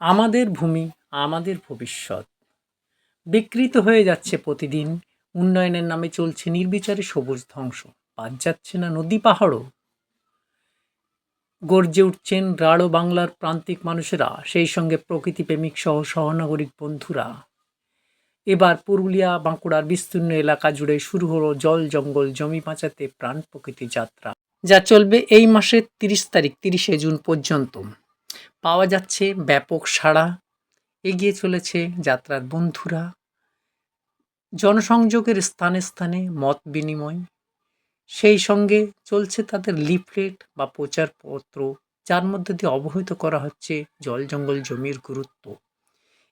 আমাদের ভূমি, আমাদের ভবিষ্যৎ। বিকৃত হয়ে যাচ্ছে প্রতিদিন, উন্নয়নের নামে চলছে নির্বিচারে সবুজ ধ্বংস। বাদ যাচ্ছে না নদী পাহাড়ও। গর্জে উঠছেন রাঢ় বাংলার প্রান্তিক মানুষেরা, সেই সঙ্গে প্রকৃতিপ্রেমিক সহ সহনাগরিক বন্ধুরা। এবার পুরুলিয়া, বাঁকুড়ার বিস্তীর্ণ এলাকা জুড়ে শুরু হলো জল জঙ্গল জমি বাঁচাতে প্রাণ প্রকৃতি যাত্রা, যা চলবে এই মাসের তিরিশ তারিখ, তিরিশে জুন পর্যন্ত। পাওয়া যাচ্ছে ব্যাপক সাড়া। এগিয়ে চলেছে যাত্রার বন্ধুরা। জনসংযোগের স্থানে স্থানে মত বিনিময়। সেই সঙ্গে চলছে তাদের লিফলেট বা প্রচারপত্র, যার মধ্যে দিয়ে অবহিত করা হচ্ছে জল জঙ্গল জমির গুরুত্ব।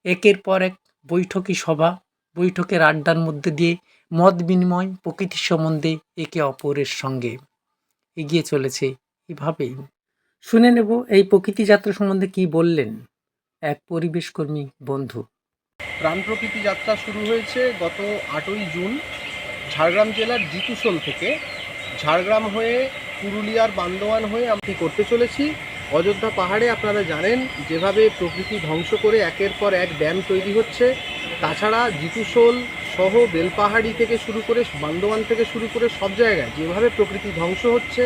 একের পর এক বৈঠকি সভা, বৈঠকের আড্ডার মধ্যে দিয়ে মত বিনিময় প্রকৃতির সম্বন্ধে একে অপরের সঙ্গে এগিয়ে চলেছে এভাবেই। শুনে নেব এই প্রকৃতি যাত্রা সম্বন্ধে কি বললেন এক পরিবেশ কর্মী বন্ধু। প্রাণ প্রকৃতি যাত্রা শুরু হয়েছে গত আটই জুন ঝাড়গ্রাম জেলার জিতুশোল থেকে। ঝাড়গ্রাম হয়ে পুরুলিয়ার বান্দোয়ান হয়ে আমি করতে চলেছি, অযোধ্যা পাহাড়ে আপনারা জানেন যেভাবে প্রকৃতি ধ্বংস করে একের পর এক ড্যাম তৈরি হচ্ছে, তাছাড়া জিতুশোল সহ বেলপাহাড়ি থেকে শুরু করে বান্দোয়ান থেকে শুরু করে সব জায়গায় যেভাবে প্রকৃতি ধ্বংস হচ্ছে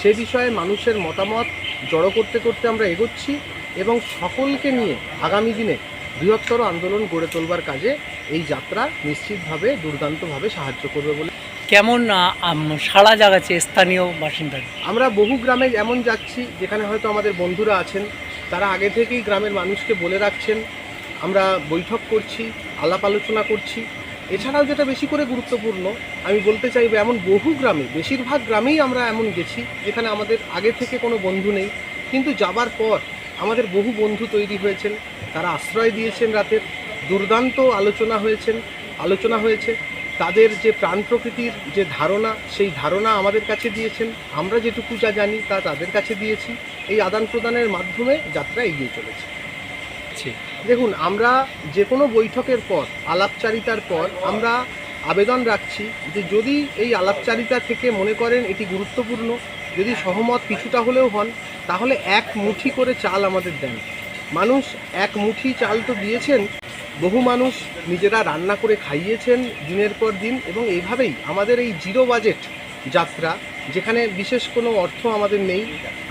সে বিষয়ে মানুষের মতামত জড়ো করতে করতে আমরা এগোচ্ছি এবং সকলকে নিয়ে আগামী দিনে বৃহত্তর আন্দোলন গড়ে তোলবার কাজে এই যাত্রা নিশ্চিতভাবে দুর্দান্তভাবে সাহায্য করবে বলে কেমন সারা জাগাচ্ছে স্থানীয় বাসিন্দারা? আমরা বহু গ্রামে এমন যাচ্ছি যেখানে হয়তো আমাদের বন্ধুরা আছেন তারা আগে থেকেই গ্রামের মানুষকে বলে রাখছেন। আমরা বৈঠক করছি আলাপ আলোচনা করছি। এছাড়াও যেটা বেশি করে গুরুত্বপূর্ণ, আমি বলতে চাইব এমন বহু গ্রামে, বেশিরভাগ গ্রামেই আমরা এমন গেছি যেখানে আমাদের আগে থেকে কোনো বন্ধু নেই। কিন্তু যাবার পর আমাদের বহু বন্ধু তৈরি হয়েছেন, তারা আশ্রয় দিয়েছেন রাতের। দুর্দান্ত আলোচনা হয়েছেন, আলোচনা হয়েছে। তাদের যে প্রাণ প্রকৃতির যে ধারণা, সেই ধারণা আমাদের কাছে দিয়েছেন। আমরা যেটুকু যা জানি তা তাদের কাছে দিয়েছি। এই আদান প্রদানের মাধ্যমে যাত্রা এগিয়ে চলেছে। দেখুন, আমরা যে কোনো বৈঠকের পর, আলাপচারিতার পর, আমরা আবেদন রাখছি যে যদি এই আলাপচারিতা থেকে মনে করেন এটি গুরুত্বপূর্ণ, যদি সহমত কিছুটা হলেও হন, তাহলে এক মুঠি করে চাল আমাদের দেন। মানুষ এক মুঠি চাল তো দিয়েছেন, বহু মানুষ নিজেরা রান্না করে খাইয়েছেন দিনের পর দিন এবং এইভাবেই আমাদের এই জিরো বাজেট যাত্রা, যেখানে বিশেষ কোনো অর্থ আমাদের নেই,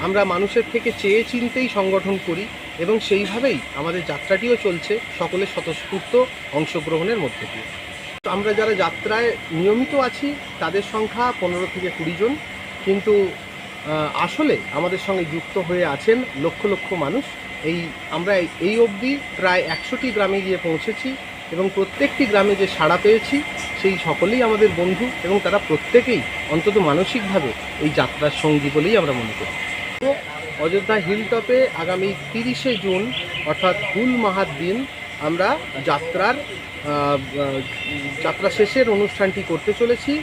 আমরা মানুষের থেকে চেয়ে চিনতেই সংগঠন করি এবং সেইভাবেই আমাদের যাত্রাটিও চলছে সকলের স্বতঃস্ফূর্ত অংশগ্রহণের মধ্যে দিয়ে। আমরা যারা যাত্রায় নিয়মিত আছি, তাদের সংখ্যা পনেরো থেকে কুড়ি জন। কিন্তু আসলে আমাদের সঙ্গে যুক্ত হয়ে আছেন লক্ষ লক্ষ মানুষ। এই, আমরা এই- অবধি প্রায় একশোটি গ্রামে গিয়ে পৌঁছেছি এবং প্রত্যেকটি গ্রামে যে সাড়া পেয়েছি, সেই সকলেই আমাদের বন্ধু এবং তারা প্রত্যেকেই অন্তত মানসিকভাবে এই যাত্রার সঙ্গী বলেই আমরা মনে করি। অযোধ্যা হিলটপে আগামী তিরিশে জুন, অর্থাৎ হুল মাহার দিন, আমরা যাত্রার যাত্রা শেষের অনুষ্ঠানটি করতে চলেছি।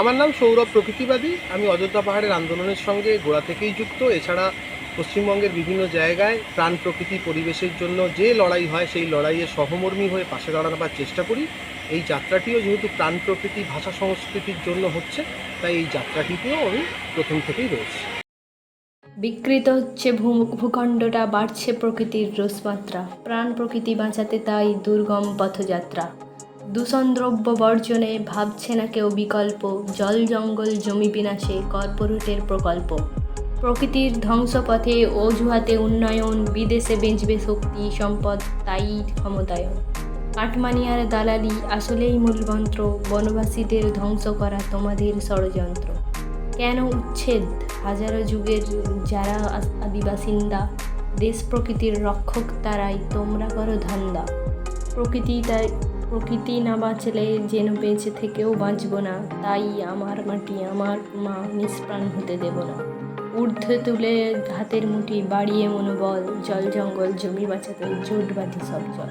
আমার নাম সৌরভ প্রকৃতিবাদী। আমি অযোধ্যা পাহাড়ের আন্দোলনের সঙ্গে গোড়া থেকেই যুক্ত। এছাড়া পশ্চিমবঙ্গের বিভিন্ন জায়গায় প্রাণ প্রকৃতি পরিবেশের জন্য যে লড়াই হয়, সেই লড়াইয়ে সহমর্মী হয়ে পাশে দাঁড়ানোর চেষ্টা করি। এই যাত্রাটিও যেহেতু প্রাণ প্রকৃতি, ভাষা সংস্কৃতির জন্য হচ্ছে, তাই এই যাত্রাটিতেও আমি প্রথম থেকেই রয়েছি। বিকৃত হচ্ছে ভূখণ্ডটা, বাড়ছে প্রকৃতির রোষমাত্রা। প্রাণ প্রকৃতি বাঁচাতে তাই দুর্গম পথযাত্রা। দূষণ দ্রব্য বর্জনে ভাবছে না কেউ বিকল্প, জল জঙ্গল জমি বিনাশে কর্পোরেটের প্রকল্প। প্রকৃতির ধ্বংসপথে অজুহাতে উন্নয়ন, বিদেশে বেঁচবে শক্তি, সম্পদ, তাই ক্ষমতায়ন। কাঠমানিয়ার দালালি আসলেই মূলমন্ত্র, বনবাসীদের ধ্বংস করা তোমাদের ষড়যন্ত্র। কেন উচ্ছেদ? হাজারো যুগের যারা আদিবাসিন্দা, দেশ প্রকৃতির রক্ষক তারাই, তোমরা করো ধান্দা। প্রকৃতি তাই, প্রকৃতি না বাঁচলে যেন বেঁচে থেকেও বাঁচব না। তাই আমার মাটি, আমার মা নিষ্প্রাণ হতে দেব না। ঊর্ধ্বে তুলে হাতের মুঠি বাড়িয়ে মনোবল, জল জঙ্গল, জমি বাঁচাতে জোট বাঁধি সব জল।